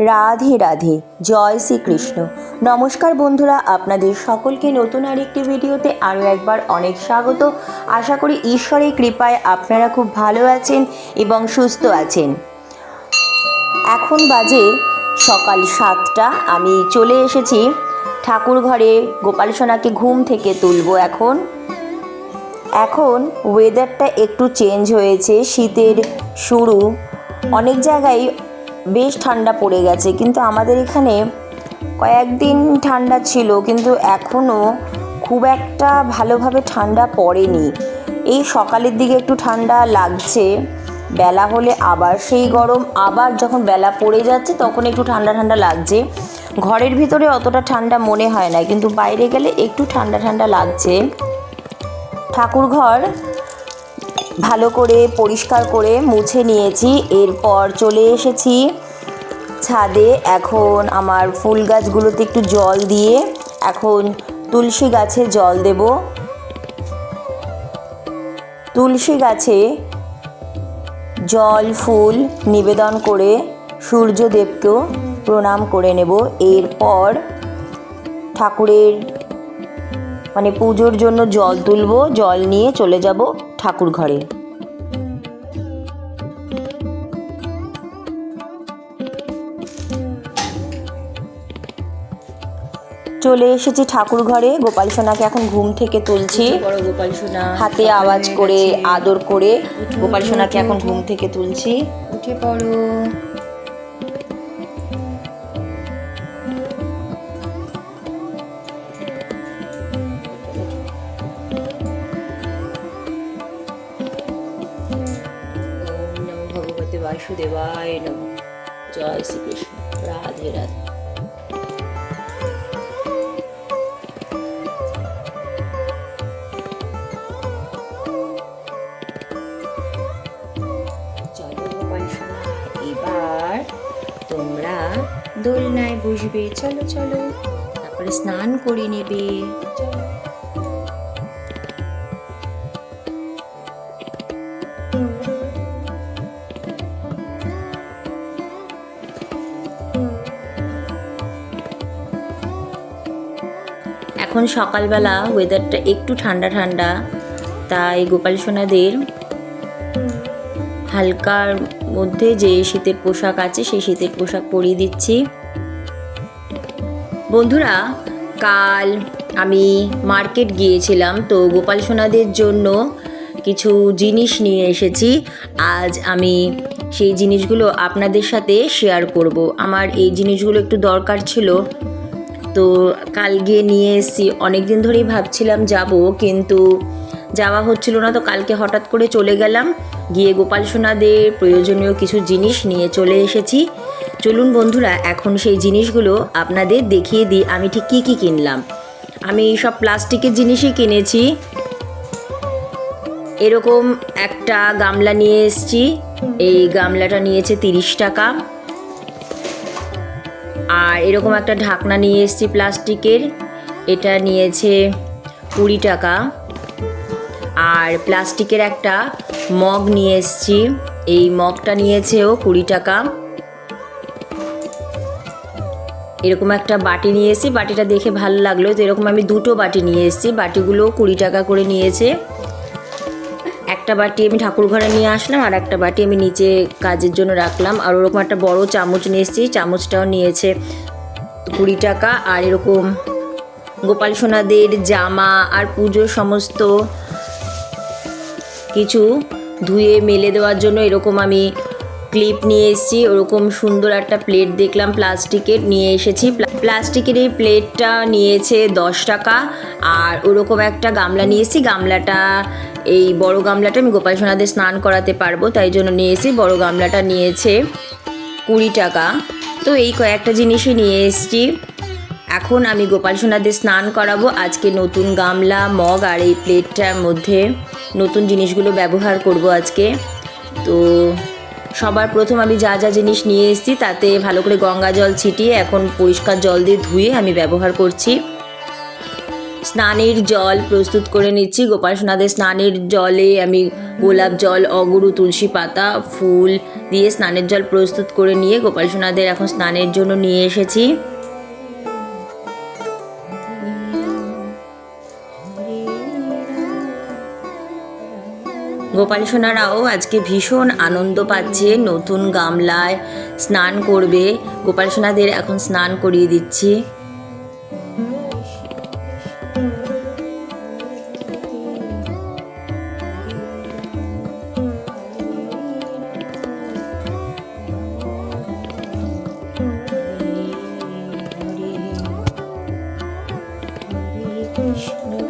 রাধে রাধে, জয় শ্রীকৃষ্ণ। নমস্কার বন্ধুরা, আপনাদের সকলকে নতুন আরেকটি ভিডিওতে আরও একবার অনেক স্বাগত। আশা করি ঈশ্বরের কৃপায় আপনারা খুব ভালো আছেন এবং সুস্থ আছেন। এখন বাজে সকাল সাতটা, আমি চলে এসেছি ঠাকুর ঘরে। গোপাল সোনাকে ঘুম থেকে তুলবো এখন। এখন ওয়েদারটা একটু চেঞ্জ হয়েছে, শীতের শুরু। অনেক জায়গায় বেশ ঠান্ডা পড়ে গেছে, কিন্তু আমাদের এখানে কয়েকদিন ঠান্ডা ছিল, কিন্তু এখনও খুব একটা ভালোভাবে ঠান্ডা পড়েনি। এই সকালের দিকে একটু ঠান্ডা লাগছে, বেলা হলে আবার সেই গরম, আবার যখন বেলা পড়ে যাচ্ছে তখন একটু ঠান্ডা ঠান্ডা লাগছে। ঘরের ভিতরে অতটা ঠান্ডা মনে হয় না, কিন্তু বাইরে গেলে একটু ঠান্ডা ঠান্ডা লাগছে। ঠাকুরঘর ভালো করে পরিষ্কার করে মুছে নিয়েছি। এরপর চলে এসেছি ছাদে। এখন আমার ফুল গাছগুলোতে একটু জল দিয়ে এখন তুলসী গাছে জল দেব। তুলসী গাছে জল, ফুল নিবেদন করে সূর্যদেবকেও প্রণাম করে নেব। এরপর ঠাকুরের মানে পুজোর জন্য জল তুলবো জল নিয়ে চলে যাব ঠাকুর ঘরে। চলে এসেছি ঠাকুর ঘরে। গোপাল সোনাকে এখন ঘুম থেকে তুলছি। গোপাল সোনা। হাতে আওয়াজ করে আদর করে গোপাল সোনাকে এখন ঘুম থেকে তুলছি। উঠে পড়ো। বাসুদেবায় নমঃ। জয় শ্রীকৃষ্ণ। রাধে রাধে। তোমরা দোলনায় বসবে। চলো চলো। তারপরে স্নান করে নেবে। এখন সকালবেলা ওয়েদারটা একটু ঠান্ডা ঠান্ডা, তাই গোপাল সোনাদের হালকার মধ্যে যে শীতের পোশাক আছে সেই শীতের পোশাক পরিয়ে দিচ্ছি। বন্ধুরা, কাল আমি মার্কেট গিয়েছিলাম, তো গোপাল সোনাদের জন্য কিছু জিনিস নিয়ে এসেছি। আজ আমি সেই জিনিসগুলো আপনাদের সাথে শেয়ার করব। আমার এই জিনিসগুলো একটু দরকার ছিল। তো কাল গিয়ে নিয়ে এসেছি। অনেক দিন ধরেই ভাবছিলাম যাব, কিন্তু যাওয়া হচ্ছিল না, তো কালকে হঠাৎ করে চলে গেলাম। গিয়ে গোপাল সোনাদের প্রয়োজনীয় কিছু জিনিস নিয়ে চলে এসেছি। চলুন বন্ধুরা, এখন সেই জিনিসগুলো আপনাদের দেখিয়ে দিই, আমি ঠিক কী কী কিনলাম। আমি সব প্লাস্টিকের জিনিসই কিনেছি। এরকম একটা গামলা নিয়ে এসেছি। এই গামলাটা নিয়েছে তিরিশ টাকা। আর এরকম একটা ঢাকনা নিয়ে এসেছি প্লাস্টিকের। এটা নিয়েছে কুড়ি টাকা। আর প্লাস্টিকের একটা মগ নিয়ে এসেছি। এই মগটা নিয়েছেও কুড়ি টাকা। এরকম একটা বাটি নিয়ে এসেছি। বাটিটা দেখে ভালো লাগল। তো এরকম আমি দুটো বাটি নিয়ে এসেছি। বাটিগুলো কুড়ি টাকা করে নিয়েছে। একটা বাটি আমি ঠাকুর ঘরে নিয়ে আসলাম, আর একটা বাটি আমি নিচে কাজের জন্য রাখলাম। আর ওরকম একটা বড় চামচ নিয়ে এসেছি, চামচটাও নিয়েছে কুড়ি টাকা। আর এরকম গোপাল সোনাদের জামা আর পুজোর সমস্ত কিছু ধুয়ে মেলে দেওয়ার জন্য এরকম আমি ক্লিপ নিয়ে এসেছি, ওরকম সুন্দর একটা প্লেট দেখলাম প্লাস্টিকের নিয়ে এসেছি। প্লা- প্লাস্টিকের এই প্লেটটা নিয়েছে দশ টাকা, আর ওরকম একটা গামলা নিয়ে এসেছি। গামলাটা, এই বড় গামলাটা আমি গোপাল সোনাদের স্নান করাতে পারব, তাই জন্য নিয়ে এসেছি। বড় গামলাটা নিয়েছে কুড়ি টাকা। তো এই কয়েকটা জিনিসই নিয়ে এসেছি। এখন আমি গোপাল সোনাদের স্নান করাবো। আজকে নতুন গামলা, মগ আর এই প্লেটটার মধ্যে নতুন জিনিসগুলো ব্যবহার করব আজকে। তো সবার প্রথম আমি যা যা জিনিস নিয়ে এসেছি, তাতে ভালো করে গঙ্গা জল ছিটিয়ে এখন পরিষ্কার জল দিয়ে ধুয়ে আমি ব্যবহার করছি। স্নানের জল প্রস্তুত করে নিচ্ছি। গোপাল সোনাদের স্নানের জলে আমি গোলাপ জল, অগুরু, তুলসী পাতা, ফুল দিয়ে স্নানের জল প্রস্তুত করে নিয়ে গোপাল সোনাদের এখন স্নানের জন্য নিয়ে এসেছি। গোপাল সোনারাও আজকে ভীষণ আনন্দ পাচ্ছে, নতুন গামলায় স্নান করবে। গোপাল সোনাদের এখন স্নান করিয়ে দিচ্ছি। কৃষ্ণ।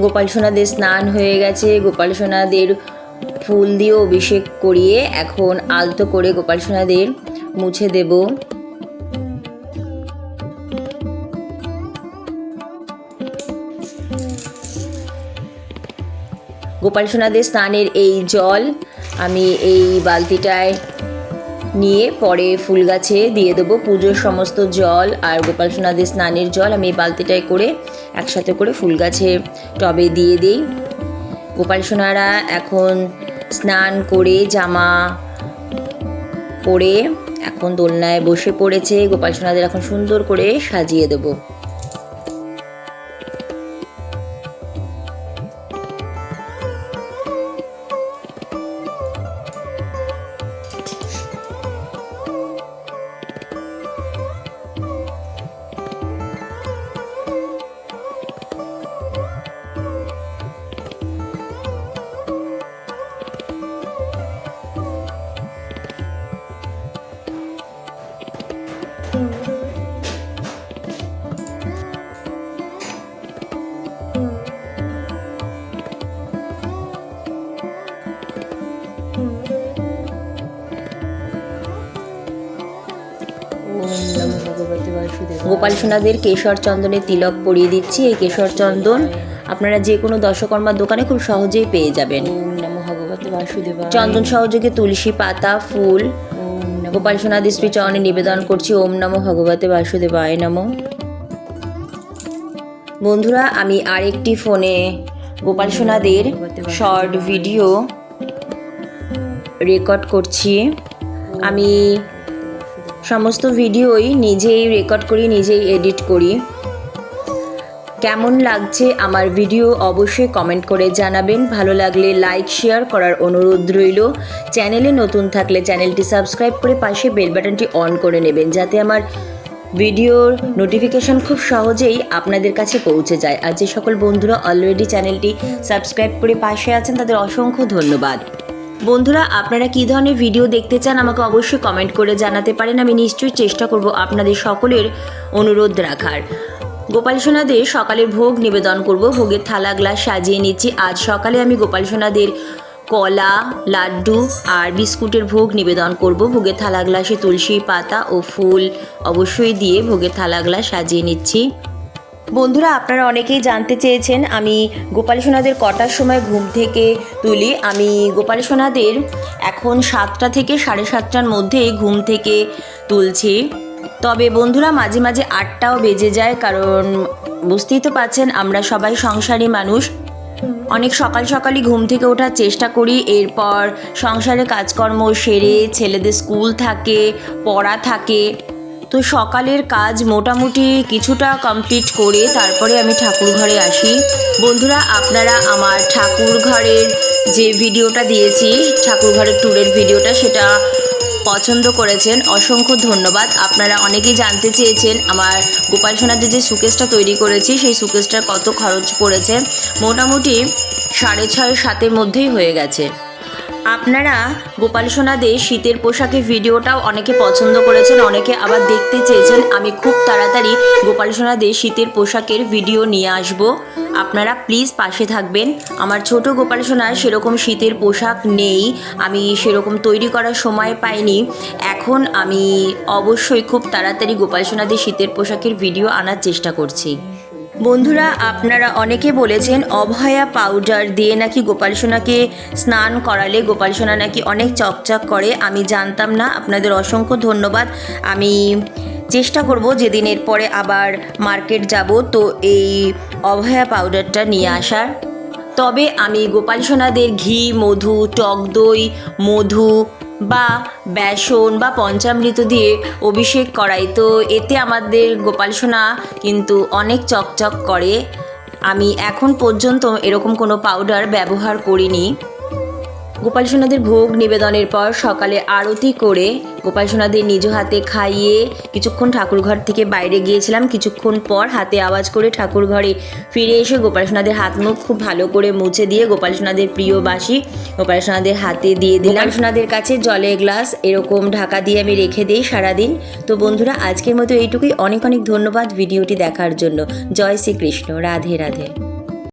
গোপাল সোনাদের স্নান হয়ে গেছে। গোপাল সোনাদের ফুল দিয়ে অভিষেক করিয়ে এখন আলতো করে গোপাল সোনাদের মুছে দেব। গোপাল সোনাদের স্নানের এই জল আমি এই বালতিটায় নিয়ে পরে ফুল গাছে দিয়ে দেবো পুজোর সমস্ত জল আর গোপাল সোনাদের স্নানের জল। আমি বালতিটায় করে একসাথে করে ফুল গাছে টবে দিয়ে দিই। গোপাল সোনারা এখন স্নান করে জামা পরে এখন দোলনায় বসে পড়েছে। গোপাল সোনাদের এখন সুন্দর করে সাজিয়ে দেবো। গোপাল সোনাদের কেশর চন্দনের তিলক পরিয়ে দিচ্ছি। এই কেশর চন্দন আপনারা যে কোনো দশকর্মার দোকানে খুব সহজেই পেয়ে যাবেন। চন্দন সহযোগে তুলসী পাতা ফুল গোপাল সোনাদি শ্রী চরণে নিবেদন করছি। ওম নমো ভগবতে বাসুদেবায় নমো। বন্ধুরা আমি আরেকটি ফোনে গোপাল সোনাদের শর্ট ভিডিও রেকর্ড করছি। আমি সমস্ত ভিডিওই নিজেই রেকর্ড করি, নিজেই এডিট করি। কেমন লাগছে আমার ভিডিও অবশ্যই কমেন্ট করে জানাবেন। ভালো লাগলে লাইক শেয়ার করার অনুরোধ রইল। চ্যানেলে নতুন থাকলে চ্যানেলটি সাবস্ক্রাইব করে পাশে বেল বাটনটি অন করে নেবেন, যাতে আমার ভিডিওর নোটিফিকেশন খুব সহজেই আপনাদের কাছে পৌঁছে যায়। আর যে সকল বন্ধুরা অলরেডি চ্যানেলটি সাবস্ক্রাইব করে পাশে আছেন, তাদের অসংখ্য ধন্যবাদ। বন্ধুরা, আপনারা কী ধরনের ভিডিও দেখতে চান আমাকে অবশ্যই কমেন্ট করে জানাতে পারেন। আমি নিশ্চয়ই চেষ্টা করব আপনাদের সকলের অনুরোধ রাখার। গোপাল সোনাদের সকালের ভোগ নিবেদন করব। ভোগের থালা গ্লাস সাজিয়ে নিচ্ছি। আজ সকালে আমি গোপাল সোনাদের কলা, লাড্ডু আর বিস্কুটের ভোগ নিবেদন করব। ভোগের থালা গ্লাসে তুলসী পাতা ও ফুল অবশ্যই দিয়ে ভোগের থালা গ্লাস সাজিয়ে নিচ্ছি। বন্ধুরা, আপনারা অনেকেই জানতে চেয়েছেন, আমি গোপাল সোনাদের কটার সময় ঘুম থেকে তুলি। আমি গোপাল সোনাদের এখন সাতটা থেকে সাড়ে সাতটার মধ্যে ঘুম থেকে তুলছি। তবে বন্ধুরা, মাঝে মাঝে আটটাও বেজে যায়, কারণ বুঝতেই তো পাচ্ছেন আমরা সবাই সংসারী মানুষ। অনেক সকাল সকালই ঘুম থেকে ওঠার চেষ্টা করি। এরপর সংসারে কাজকর্ম সেরে, ছেলেদের স্কুল থাকে, পড়া থাকে। তো সকালের কাজ মোটামুটি কিছুটা কমপ্লিট করে তারপরে আমি ঠাকুর ঘরে আসি। বন্ধুরা, আপনারা আমার ঠাকুর ঘরের যে ভিডিওটা দিয়েছি, ঠাকুর ঘরের ট্যুরের ভিডিওটা, সেটা পছন্দ করেছেন, অসংখ্য ধন্যবাদ। আপনারা অনেকেই জানতে চেয়েছেন আমার গোপাল সোনাদের যে সুকেসটা তৈরি করেছি, সেই সুকেসটার কত খরচ পড়েছে। মোটামুটি সাড়ে ছয় সাতের মধ্যেই হয়ে গেছে। আপনারা গোপাল সোনাদের শীতের পোশাকের ভিডিওটাও অনেকে পছন্দ করেছেন, অনেকে আবার দেখতে চেয়েছেন। আমি খুব তাড়াতাড়ি গোপাল সোনাদের শীতের পোশাকের ভিডিও নিয়ে আসব। আপনারা প্লিজ পাশে থাকবেন। আমার ছোট গোপাল সোনার সেরকম শীতের পোশাক নেই। আমি সেরকম তৈরি করার সময় পাইনি। এখন আমি অবশ্যই খুব তাড়াতাড়ি গোপাল সোনাদের শীতের পোশাকের ভিডিও আনার চেষ্টা করছি। বন্ধুরা, আপনারা অনেকে বলেছেন অভয়া পাউডার দিয়ে নাকি গোপাল সোনাকে স্নান করালে গোপাল সোনা নাকি অনেক চকচক করে, আমি জানতাম না। আপনাদের অসংখ্য ধন্যবাদ। আমি চেষ্টা করব যেদিন এরপরে আবার মার্কেট যাব, তো এই অভয়া পাউডারটা নিয়ে আসার। তবে আমি গোপাল সোনাদের ঘি, মধু, টক দই, মধু বা বেসন বা পঞ্চামৃত দিয়ে অভিষেক করাই। তো এতে আমাদের গোপাল সোনা কিন্তু অনেক চকচক করে। আমি এখন পর্যন্ত এরকম কোনো পাউডার ব্যবহার করিনি। গোপাল সোনাদের ভোগ নিবেদনের পর সকালে আরতি করে গোপাল সোনাদের নিজ হাতে খাইয়ে কিছুক্ষণ ঠাকুর ঘর থেকে বাইরে গিয়েছিলাম। কিছুক্ষণ পর হাতে আওয়াজ করে ঠাকুর ঘরে ফিরে এসে গোপাল সোনাদের হাত মুখ খুব ভালো করে মুছে দিয়ে গোপাল সোনাদের প্রিয় বাসি গোপাল সোনাদের হাতে দিয়ে দিলাম। সোনাদের কাছে জলের গ্লাস, এরকম ঢাকা দিয়ে আমি রেখে দিই সারাদিন। তো বন্ধুরা, আজকের মতো এইটুকুই। অনেক অনেক ধন্যবাদ ভিডিওটি দেখার জন্য। জয় শ্রীকৃষ্ণ। রাধে রাধে।